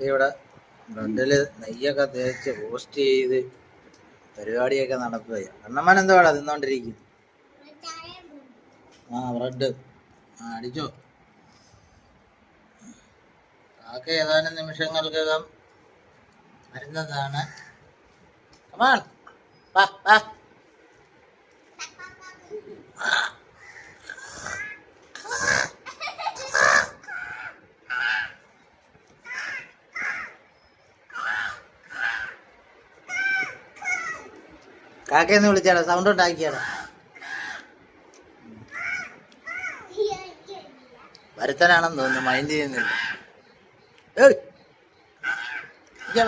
ഇവിടെ ഫ്രണ്ടിൽ നെയ്യൊക്കെ തേച്ച് ഹോസ്റ്റ് ചെയ്ത് പരിപാടിയൊക്കെ നടത്തുക കണ്ണമ്മൻ എന്തുവാടാ തിന്നോണ്ടിരിക്കും ആ ബ്രെഡ് ആ അടിച്ചോ. കാക്ക ഏതാനും നിമിഷങ്ങൾക്കകം വരുന്നതാണ്. കമാൺ വാ വാ. കാക്കയെന്ന് വിളിച്ചാടാ സൗണ്ട് ഉണ്ടാക്കിയാടാ വരുത്തനാണെന്ന് തോന്നുന്നു മൈൻഡ് ചെയ്യുന്നില്ല.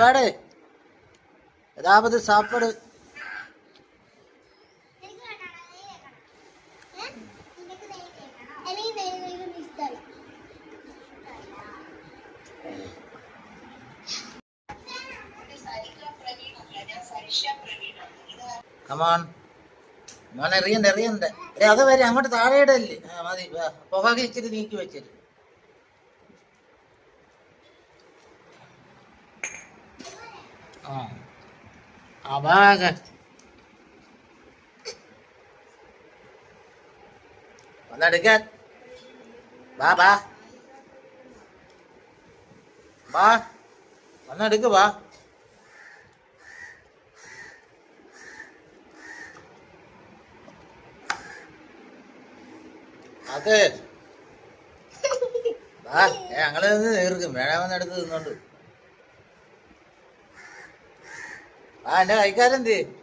വാടേ ഏതാവത് സാപ്പാട്? കമാൺ മോനെ എറിയണ്ട എറിയണ്ട. ഏ അത് വരെ അങ്ങോട്ട് താഴെ ഇടല്ലേ മതി. വാ. പുക ഇച്ചിരി നീക്കി വെച്ചിട്ട്. ആ ആ ഭാഗ വാ വാ. വാ ഒന്നെടുക്ക് വാ. അത്. ഞങ്ങൾ നിന്ന് തീർക്കും വേണമെന്ന് എടുത്ത് തിന്നോണ്ട്. ആ എന്റെ കൈക്കാരെന്ത്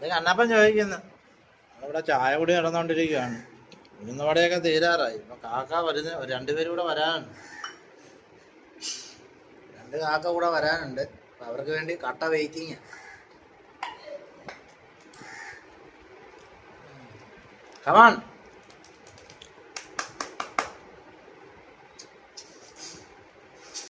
ഇത് കണ്ണപ്പൻ ചോദിക്കുന്നു. ഇവിടെ ചായ കൂടി നടന്നുകൊണ്ടിരിക്കുകയാണ് ഉഴുന്നവടയൊക്കെ തീരാറായി. ഇപ്പൊ കാക്ക വരുന്ന രണ്ടുപേരും കൂടെ വരാനുണ്ട്. രണ്ട് കാക്ക കൂടെ വരാനുണ്ട്. അവർക്ക് വേണ്ടി കട്ട വെയിറ്റിങ് കമാൺ